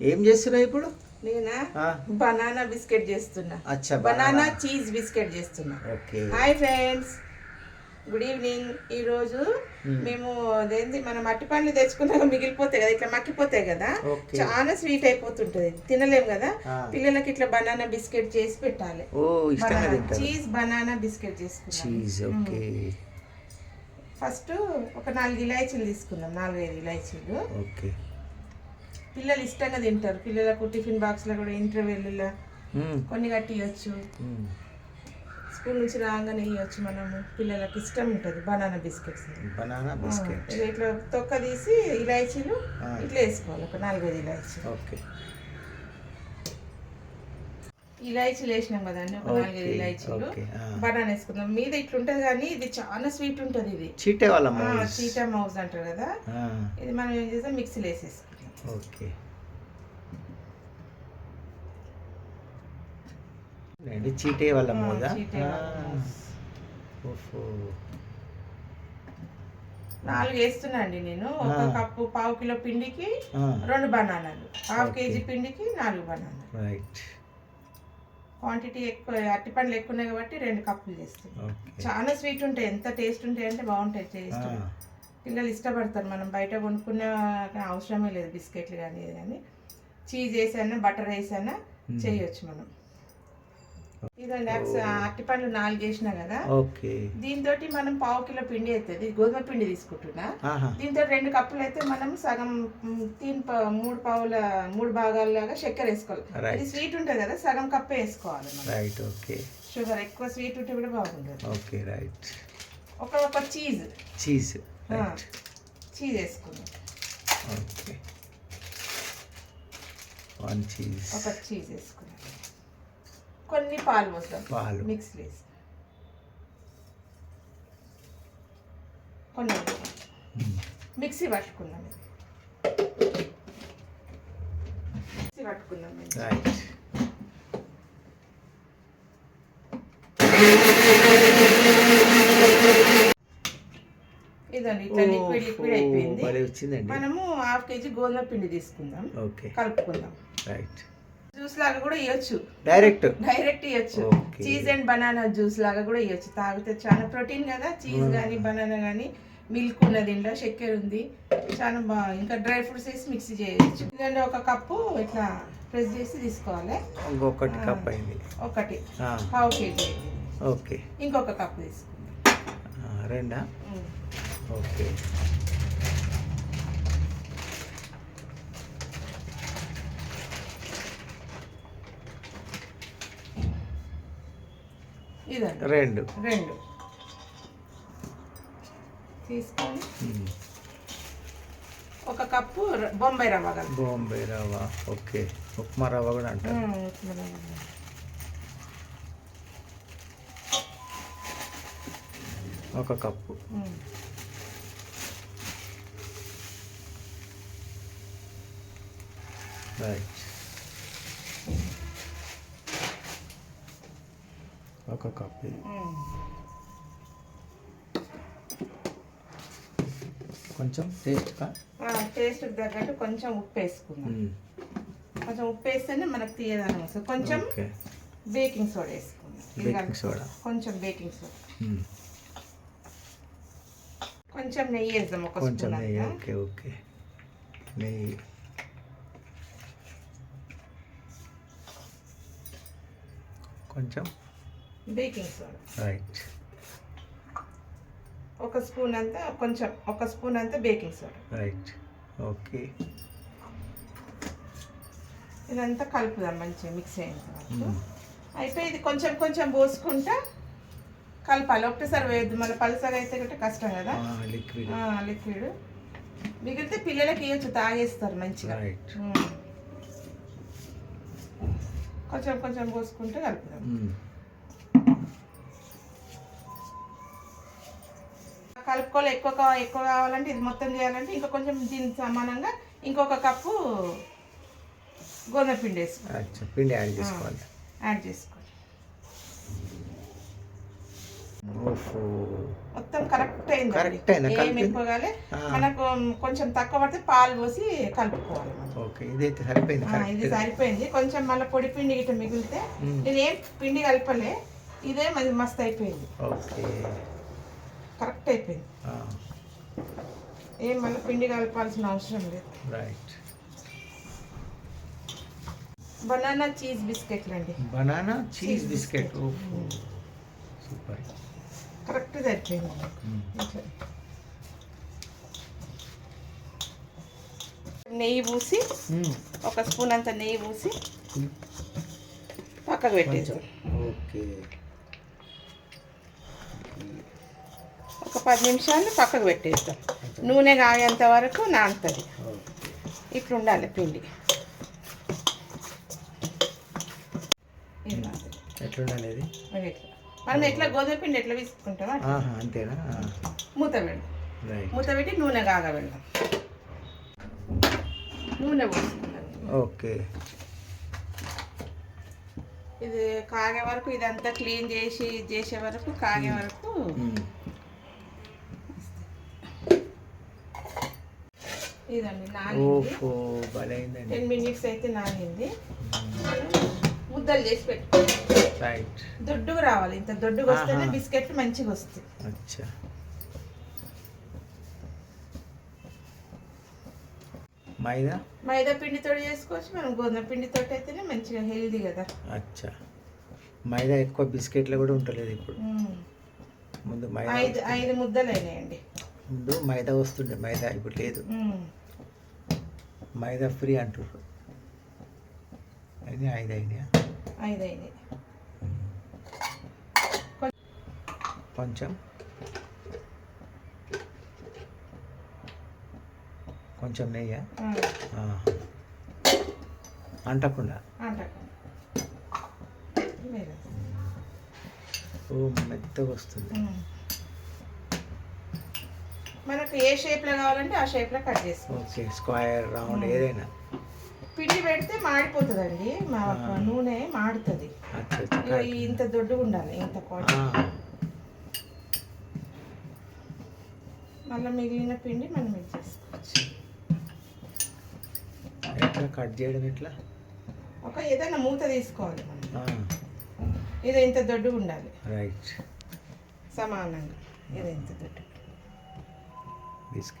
ఏం చేస్తున్నావు ఇప్పుడు? నేనా? బనానా బిస్కెట్ చేస్తున్నా. అచ్చా బనానా. చీజ్ బిస్కెట్ చేస్తున్నా. Okay. Hi friends. Good evening. ఈ రోజు Hmm. మేము అదేంటి మన మట్టి పండ్లు తెచ్చుకున్నాక మిగిలిపోతాయి కదా ఇట్లా మక్కిపోతాయి కదా. చాలా స్వీట్ అయిపోతుంటది. తినలేం కదా. పిల్లలకి ఇట్లా బనానా బిస్కెట్ చేసి పెట్టాలి. చీజ్ బనానా బిస్కెట్ చేసుకున్నాం ఫస్ట్ ఒక నాలుగు ఇలాచీలు తీసుకున్నాం నాలుగైదు ఇలాచీలు ఓకే. పిల్లలు ఇష్టంగా తింటారు. పిల్లలకు టిఫిన్ బాక్స్లో కూడా ఇంటర్వెల్లో. కొన్ని కట్టియచ్చు. మ్మ్. స్కూల్ నుంచి రాగానే ఇవ్వచ్చు మనము. పిల్లలకి ఇష్టం ఉంటుంది. Banana biscuits. బనానా బిస్కెట్ ఇట్లా తొక్క తీసి ఇలాచీలు. ఇట్లా వేసుకోవాలి. ఒక నాలుగైదు ఇలాచీలు ఓకే. ఇలాచీలు వేసినాం కదండి ఒక నాలుగైదు ఇలాచీలు. బనానా వేసుకుందాం. మీద ఇట్లుంటది కానీ ఇది చాలా స్వీట్ ఉంటుంది ఇది. చీటే వాళ్ళ. చీటా మౌజ్ అంటారు కదా. ఇది మనం ఏం చేస్తాం? మిక్సీలో వేసేసుకుంటాం ఓకే. ఏంటి చీటే వాళ్ళ. ఓహో నాలుగు వేస్తున్నా అండి నేను. ఒక. కప్పు పావు కిలో పిండికి రెండు బనానాలు. ఓకే. కేజీ పిండికి నాలుగు బనానాలు. రైట్. క్వాంటిటీ ఎక్కువ అట్టి పండ్లు ఎక్కువ ఉన్నాయి కాబట్టి రెండు కప్పులు ఓకే. చాలా స్వీట్ ఉంటాయి. ఎంత టేస్ట్ ఉంటాయి అంటే బాగుంటాయి టేస్ట్. పిల్లలు ఇష్టపడతారు మనం బయట కొనుక్కునే అవసరమే లేదు బిస్కెట్లు కానీ ఇది కానీ. చీజ్ వేసానా బటర్ వేసానా. చేయొచ్చు మనం. ఇదండి అట్టి పండ్లు నాలుగు వేసినా కదా. ఓకే. దీంతో మనం పావు కిలో పిండి అవుతుంది గోధుమ పిండి తీసుకుంటున్నా. దీంతో రెండు కప్పులు అయితే మనం సగం తీన్ మూడు పావుల మూడు భాగాల్లాగా చక్కెర వేసుకోవాలి. ఇది స్వీట్ ఉంటుంది కదా సగం కప్పే వేసుకోవాలి మనం. రైట్ ఓకే షుగర్ ఎక్కువ స్వీట్ ఉంటే కూడా బాగుంటుంది. ఓకే రైట్ ఒక ఒక చీజ్. చీజ్ చీజ్ వేసుకుందాం ఓకే వన్ చీజ్ ఒక చీజ్ వేసుకున్నాం కొన్ని పాలు పోస్తాం పాలు. మిక్స్ వేసి కొన్ని మిక్సీ పట్టుకున్నాం. మిక్సీ పట్టుకున్నాం ఇది. రైట్ ఇదండి ఇట్లా లిక్విడ్ లిక్విడ్ అయిపోయింది. వచ్చిందండి. మనము హాఫ్ కేజీ గోధుమ పిండి తీసుకుందాం. ఓకే. కలుపుకుందాం. రైట్ జ్యూస్ లాగా కూడా ఇవ్వచ్చు డైరెక్ట్ డైరెక్ట్ ఇవ్వచ్చు. చీజ్ అండ్ బనానా జ్యూస్ లాగా కూడా ఇవ్వచ్చు తాగితే చాలా ప్రోటీన్ కదా. చీజ్ కానీ బనానా కానీ మిల్క్ ఉన్నది ఇంట్లో చక్కెర ఉంది. చాలా బాగా ఇంకా డ్రై ఫ్రూట్స్ వేసి మిక్సీ చేయొచ్చు. ఇదండి ఒక కప్పు ఇట్లా ప్రెస్ చేసి తీసుకోవాలి. ఇంకొకటి కప్ అయింది. ఒకటి. పావు కేజీ ఓకే ఇంకొక కప్పు తీసుకుందాం. రెండా? ఉమ్. ఓకే ఇదండి. రెండు. రెండు. తీసుకొని మ్మ్. ఒక కప్పు బొంబాయి రవ్వ కలుపు. బాంబే రవ్వ. ఓకే. ఉప్మా రవ్వ కూడా అంటారు. రవ్వ. ఒక కప్పు. రైట్ ఒక కప్పు. ఉమ్. కొంచెం టేస్ట్గా ఆ, టేస్ట్కి తగ్గట్టు కొంచెం ఉప్పు వేసుకుందాం. కొంచెం ఉప్పు వేస్తేనే మనకు తీయదనం వస్తుంది. కొంచెం బేకింగ్ సోడా వేసుకుందాం. బేకింగ్ సోడా కొంచెం బేకింగ్ సోడా మ్మ్. కొంచెం నెయ్యి వేద్దాం ఒక కొంచెం నెయ్యి. ఓకే ఓకే నెయ్యి. కొంచెం. Baking soda. రైట్. ఒక స్పూన్ అంతా కొంచెం ఒక స్పూన్ అంతా బేకింగ్ సోడా. రైట్. ఓకే. ఇదంతా కలుపుదాం మంచిగా మిక్స్ అయిన తర్వాత. అయిపోయి ఇది కొంచెం కొంచెం పోసుకుంటా కలపాలి. ఒకటేసారి వేయద్దు. మళ్ళీ పలసగా అయితే గట్రా కష్టం కదా. లిక్విడ్. లిక్విడ్. మిగిలితే పిల్లలకి ఇవ్వచ్చు తాగేస్తారు మంచిగా. కొంచెం కొంచెం పోసుకుంటూ కలుపుదాం. కలుపుకోవాలి. ఎక్కువ ఎక్కువ కావాలంటే ఇది మొత్తం చేయాలంటే ఇంకా కొంచెం దీనికి సమానంగా ఇంకొక కప్పు గోధుమ పిండి వేసుకోవాలి. పిండి యాడ్ చేసుకోవాలి. యాడ్ చేసుకోవాలి. మొత్తం కరెక్ట్ అయింది Correct అయిందా? ఏం కలిపింది? ఎక్కువ కాలే. ఆ. మనకు కొంచెం తక్కువ పడితే పాలు పోసి కలుపుకోవాలి. ఓకే ఇదైతే సరిపోయింది ఇది కరెక్ట్ సరిపోయింది. కొంచెం మళ్ళీ పొడి పిండి గిట్ట మిగిలితే. నేను ఏం పిండి కలపలే ఇదే మరి మస్తు అయిపోయింది. ఓకే. కరెక్ట్ అయిపోయింది. ఏం మళ్ళీ పిండి కలపాల్సిన అవసరం లేదు. రైట్ బనానా చీజ్ బిస్కెట్లు అండి బనానా చీజ్ బిస్కెట్ సూపర్ మ్మ్. ఇట్లా. నెయ్యి పూసి. ఒక స్పూన్ అంత నెయ్యి పూసి. పక్కకు పెట్టేసి ఓకే ఒక పది నిమిషాలు పక్కకు పెట్టేస్తాం నూనె కాగేంత వరకు నానుతుంది ఓకే ఇట్లా ఉండాలి పిండి ఇలా. ఎట్లుండాలి ఇది. మనం ఎట్లా గోధుమ పిండి ఎట్లా తీసుకుంటామో అంతేనా? మూత పెడదాం. మూత పెట్టి నూనె కాగబెడదాం. నూనె పోసుకుందాం. ఓకే. ఇది కాగే వరకు ఇదంతా క్లీన్ చేసి చేసే వరకు కాగే వరకు. ఇదండి నానింది. టెన్ మినిట్స్ అయితే నానింది. ముద్దలు చేసి పెట్టుకోవాలి. రైట్ దొడ్డుగా రావాలి. ఇంత దొడ్డుగా వస్తేనే. బిస్కెట్లు మంచిగా వస్తాయి. అచ్చా. మైదా? మైదా పిండితో చేసుకోవచ్చు. మనం గోధుమ పిండితో అయితేనే మంచిగా హెల్దీ కదా. అచ్చా. మైదా ఎక్కువ బిస్కెట్లు కూడా ఉంటలేదు ఇప్పుడు. ముందు మైదా ఐదు ఐదు ముద్దలు అయినాయండి ముందు మైదా వస్తుండే. మైదా ఇప్పుడు లేదు. మైదా ఫ్రీ అంటారు అది ఐదు అయినాయా ఐదు అయినాయి కొంచెం. కొంచెం నెయ్యి. అంటకుండా. ఓ మెత్తగా వస్తుంది. మనకు ఏ షేప్లో కావాలంటే ఆ షేప్లో కట్ చేసుకోవచ్చు. ఓకే స్క్వేర్ రౌండ్ ఏదైనా. పిండి పెడితే మాడిపోతుందండి. మా. నూనె మాడుతుంది. ఇంత దొడ్డుగా ఉండాలి ఇంత క్వాంటిటీ. మళ్ళీ మిగిలిన పిండి మనం ఇది చేసుకోవచ్చు. ఎట్లా? కట్ చేయడం ఎట్లా? ఒక ఏదైనా మూత తీసుకోవాలి మనం. ఇది ఇంత దొడ్డుగా ఉండాలి? రైట్. సమానంగా. ఇది ఇంత దొడ్డు బిస్కెట్.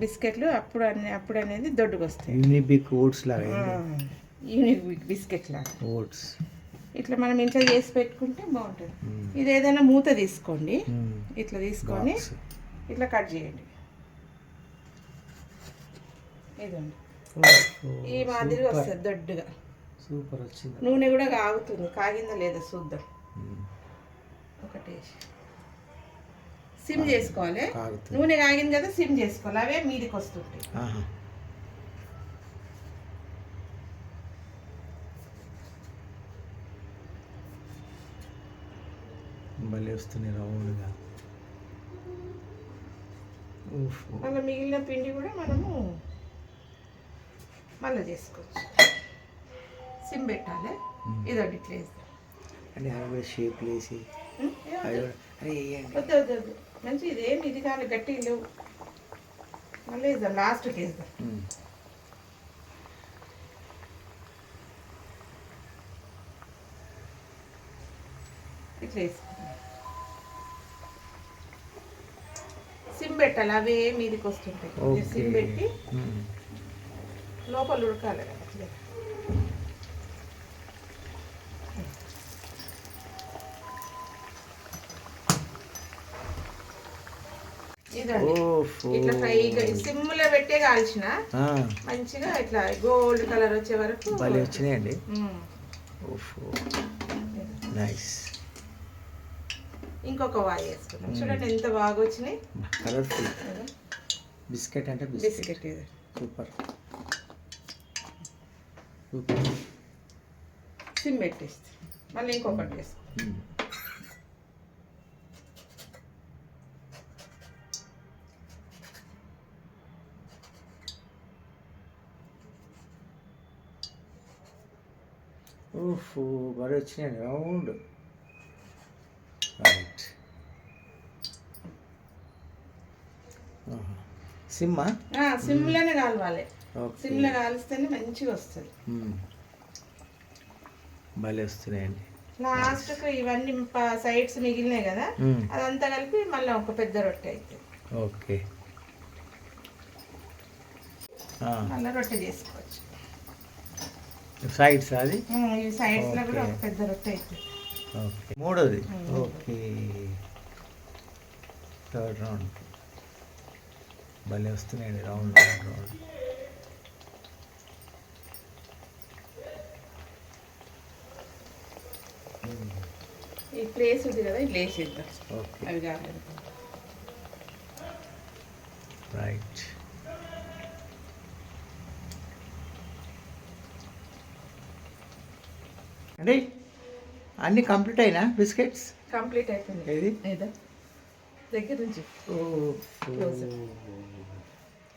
బిస్కెట్లు అప్పుడు అనే అప్పుడు అనేది దొడ్డుగా వస్తాయి. యూనిబిక్ ఓట్స్ లాగా. యూనిక్ బిస్కెట్ లాగా. ఓట్స్. ఇట్లా మనం ఇంట్లో చేసి పెట్టుకుంటే బాగుంటుంది. ఇది ఏదైనా మూత తీసుకోండి. ఇట్లా తీసుకొని. ఇట్లా కట్ చేయండి. ఇదండి ఈ మాదిరిగా. వస్తుంది దొడ్డుగా. సూపర్ వచ్చింది. నూనె కూడా కాగుతుంది కాగిందా లేదా చూద్దాం. ఒకటి సిమ్ చేసుకోవాలి. నూనె కాగింది కదా సిమ్ చేసుకోవాలి. అవే మీదికి వస్తుంటాయి. భలే వస్తున్నాయి రౌండ్గా. మళ్ళీ మిగిలిన పిండి కూడా మనము మళ్ళీ చేసుకోవచ్చు. సిమ్ పెట్టాలి. ఇదొకటి ఇట్లా వేస్తాం అంటే అవి షేప్లు వేసి వద్దు. వద్దు వద్దు. మంచి ఇదేం ఇది కానీ గట్టి లేవు. మళ్ళీ వేద్దాం లాస్ట్కి వేద్దాం. ఇట్లా వేసుకుందాం పెట్టాలి అవే మీదికి వస్తుంటాయి. సిమ్ పెట్టి. లోపల ఉడకాలి కదా. ఇట్లా ఫ్రైగా సిమ్లో పెట్టే కాల్చిన మంచిగా ఇట్లా గోల్డ్ కలర్ వచ్చే వరకు వచ్చినాయండి. నైస్. ఇంకొక వాయి వేసుకున్నాం చూడండి ఎంత బాగా వచ్చినాయి. కలర్ఫుల్. బిస్కెట్ అంటే బిస్కెట్. సూపర్. సూపర్. సిమ్ పెట్టేస్తే. మళ్ళీ ఇంకొకటి వేసుకో భలే వచ్చినాయండి రౌండ్ రైట్ సిమ్మా? ఆ, సిమ్లోనే కాలవాలి సిమ్లో కాలిస్తేనే మంచిగా వస్తుంది. భలే వస్తున్నాయండి. లాస్ట్కు ఇవన్నీ సైడ్స్ మిగిలినాయి కదా. అదంతా కలిపి మళ్ళీ ఒక పెద్ద రొట్టె అవుతుంది ఓకే. మళ్ళీ రొట్టె చేసుకోవచ్చు. సైడ్స్ అది? సైడ్స్లో కూడా. ఒక పెద్ద రొట్టె అవుతుంది ఓకే. మూడోది. ఓకే. Third round. భలే వస్తున్నాయండి రౌండ్ రౌండ్ రౌండ్ ఈ ప్లేస్ ఉంది కదా ఇది వేసేద్దాం ఓకే అవి కావాలి. రైట్ అండి అన్నీ కంప్లీట్ అయినా? బిస్కెట్స్ కంప్లీట్ అయిపోయింది. ఏది? ఏదో? దగ్గర నుంచి.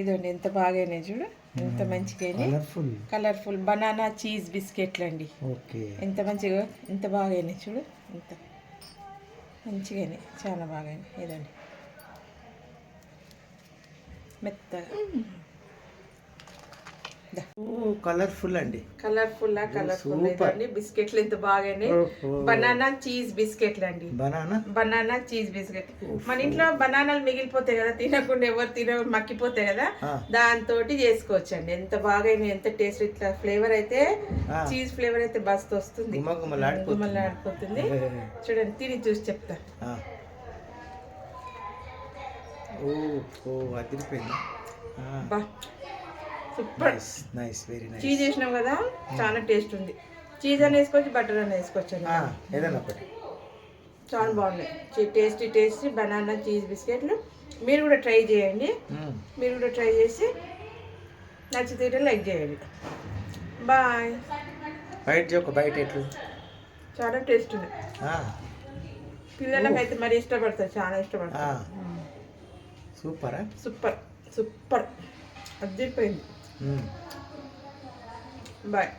ఇదండి ఎంత బాగా అయినాయి చూడు. ఎంత మంచిగా కలర్ఫుల్ బనానా చీజ్ బిస్కెట్లు అండి ఎంత మంచిగా ఎంత బాగా అయినాయి చూడు. ఎంత మంచిగా అయినాయి. చాలా బాగా అయినాయి. ఇదండి. మెత్తగా. కలర్ఫుల్ అండి. Colourful colourful. ఇదండి. బిస్కెట్లు ఎంత బాగా అయినాయి ఓహో. బనానా చీజ్ బిస్కెట్లు అండి. బనానా? Banana cheese biscuit. మన ఇంట్లో బనానాలు మిగిలిపోతాయి కదా తినకుండా ఎవరు తిన మక్కిపోతాయి కదా. దాంతో చేసుకోవచ్చు అండి ఎంత బాగా ఎంత టేస్ట్ ఇట్లా ఫ్లేవర్ అయితే. చీజ్ ఫ్లేవర్ అయితే బస్ట్ వస్తుంది. గుమలాడిపోతుంది చూడండి తిని చూసి చెప్తా. ఓ ఓ అదిరిపోయింది? Super nice very nice cheese వేసినాం కదా చాలా టేస్ట్ ఉంది. చీజ్ అని వేసుకోవచ్చు బటర్ అని వేసుకోవచ్చు ఏదైనా ఒకటి. చాలా బాగున్నాయి టేస్టీ టేస్టీ బనానా చీజ్ బిస్కెట్లు మీరు కూడా ట్రై చేయండి. మ్మ్. మీరు కూడా ట్రై చేసి నచ్చితే లైక్ చేయండి. బాయ్ బయట ఒక బయట ఎట్లు? చాలా టేస్ట్ ఉంది. ఆ, పిల్లలకైతే మరి ఇష్టపడతారు చాలా. ఇష్టపడతారు. సూపరా సూపర్ సూపర్ అదిరిపోయింది మ్మ్. బాయ్